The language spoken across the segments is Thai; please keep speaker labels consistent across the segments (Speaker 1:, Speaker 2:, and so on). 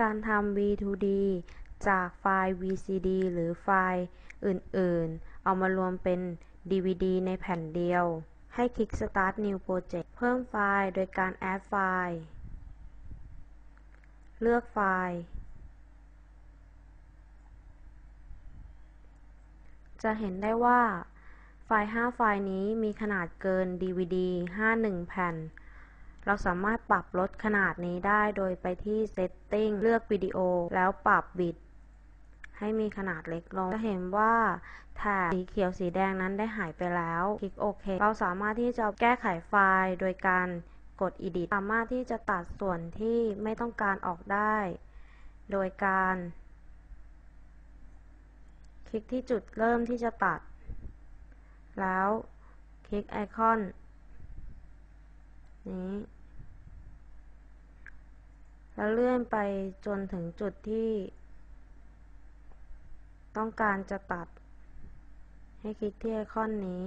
Speaker 1: การทำ V2D จากไฟล์ VCD หรือไฟล์อื่น ๆ เอามารวมเป็น DVD ในแผ่นเดียว ให้คลิก Start New Project เพิ่มไฟล์โดยการ Add ไฟล์ เลือกไฟล์ จะเห็นได้ว่า ไฟล์ 5 ไฟล์นี้มีขนาดเกิน DVD 51 แผ่น เราสามารถปรับลดขนาดนี้ได้โดยไปที่ Setting เลือกวิดีโอ แล้วปรับบิตให้มีขนาดเล็กลง จะเห็นว่าแถบสีเขียวสีแดงนั้นได้หายไปแล้ว คลิกโอเค เราสามารถที่จะแก้ไขไฟล์โดยการกด Edit สามารถที่จะตัดส่วนที่ไม่ต้องการออกได้ โดยการ คลิกที่จุดเริ่มที่จะตัด แล้วคลิกไอคอน นี้ แล้วเลื่อนไปจนถึงจุดที่ ต้องการจะตัด ให้คลิกที่ไอคอนนี้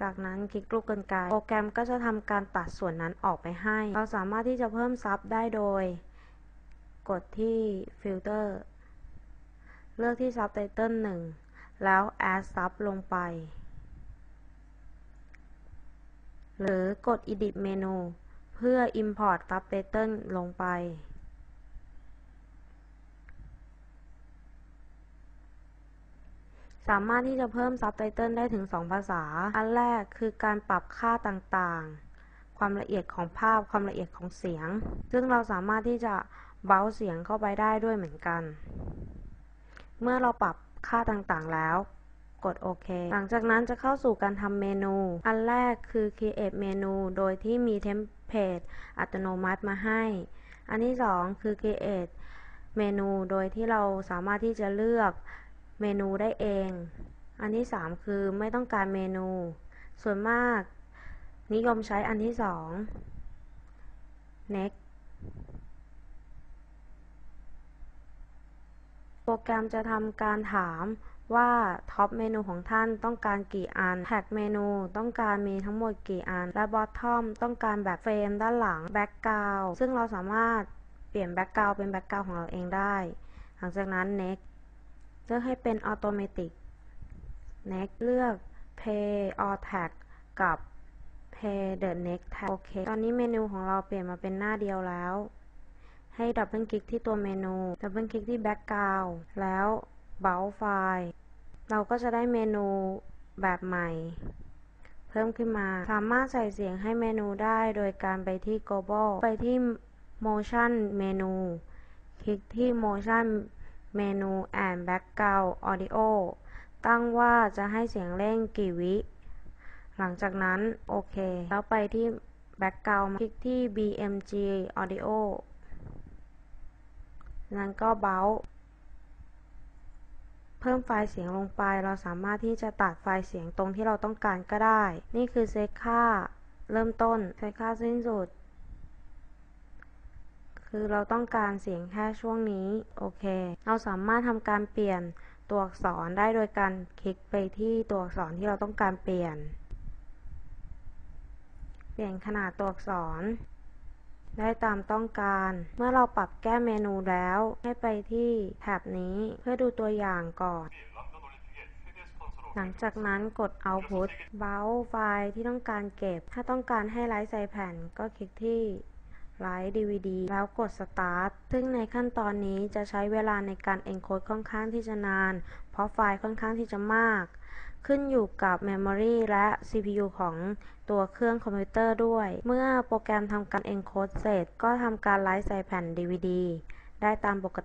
Speaker 1: จากนั้นคลิกลูกกรรไกโปรแกรมก็จะทำการตัดส่วนนั้นออกไปให้ เราสามารถที่จะเพิ่มซับได้โดย กดที่ฟิลเตอร์เลือกที่ Subtitle 1แล้ว Add Sub ลงไป หรือกด Edit เมนู เพื่อ Import Subtitle ลงไป สามารถที่จะเพิ่ม Subtitle ได้ถึง 2 ภาษา อันแรกคือการปรับค่าต่างๆ ความละเอียดของภาพ ความละเอียดของเสียง ซึ่งเราสามารถที่จะเบาเสียงเข้าไปได้ด้วยเหมือนกัน เมื่อเราปรับค่าต่างๆแล้ว กดโอเค หลังจากนั้นจะเข้าสู่การทำเมนู อันแรกคือ Create เมนู โดยที่มีเทมเพลตอัตโนมัติมาให้ อันที่ 2 คือ Create เมนูโดยที่เราสามารถที่จะเลือกเมนูได้เอง อันที่ 3 คือไม่ต้องการเมนู ส่วนมาก นิยมใช้อันที่ 2 next โปรแกรมจะทำการถาม ว่าท็อปเมนูของท่านต้องการกี่อันแท็กเมนูต้องการมีทั้งหมดกี่อัน และบอททอมต้องการแบบเฟรมด้านหลังแบ็กกราวซึ่งเราสามารถเปลี่ยนแบ็กกราวเป็นแบ็กกราวของเราเองได้ หลังจากนั้น next เลือกให้เป็น automatic next เลือก pay all tag กับ pay the next tag โอเค ตอนนี้เมนูของเราเปลี่ยนมาเป็นหน้าเดียวแล้ว ให้ดับเบิลคลิกที่ตัวเมนู ดับเบิลคลิกที่ background แล้ว browse ไฟล์เราก็จะได้เมนูแบบใหม่ เพิ่มขึ้นมา สามารถใส่เสียงให้เมนูได้โดยการไปที่ global ไปที่ motion เมนู คลิกที่ motion เมนู and background audio ตั้งว่าจะให้เสียงเล่นกี่วิ หลังจากนั้น โอเค แล้วไปที่ background คลิกที่ BMG audio นั้นก็เบา เพิ่มไฟล์เสียงลงไป เราสามารถที่จะตัดไฟล์เสียงตรงที่เราต้องการก็ได้ นี่คือเซตค่าเริ่มต้น เซตค่าสิ้นสุด คือเราต้องการเสียงแค่ช่วงนี้ โอเค เราสามารถทำการเปลี่ยนตัวอักษรได้โดยการคลิกไปที่ตัวอักษรที่เราต้องการเปลี่ยน เปลี่ยนขนาดตัวอักษร ได้ตามต้องการ เมื่อเราปรับแก้เมนูแล้ว ให้ไปที่แท็บนี้เพื่อดูตัวอย่างก่อน หลังจากนั้นกด Output เบราว์ไฟล์ที่ต้องการเก็บ ถ้าต้องการให้ไลฟ์ใส่แผ่นก็คลิกที่ไลฟ์ DVD แล้วกด Start ซึ่งในขั้นตอนนี้จะใช้เวลาในการ encode ค่อนข้างที่จะนาน เพราะไฟล์ค่อนข้างที่จะมาก ขึ้นอยู่กับ Memory และ CPU ของตัวเครื่องคอมพิวเตอร์ด้วย เมื่อโปรแกรมทำการ encode เสร็จ ก็ทำการไลฟ์ใส่แผ่น DVD ได้ตามปก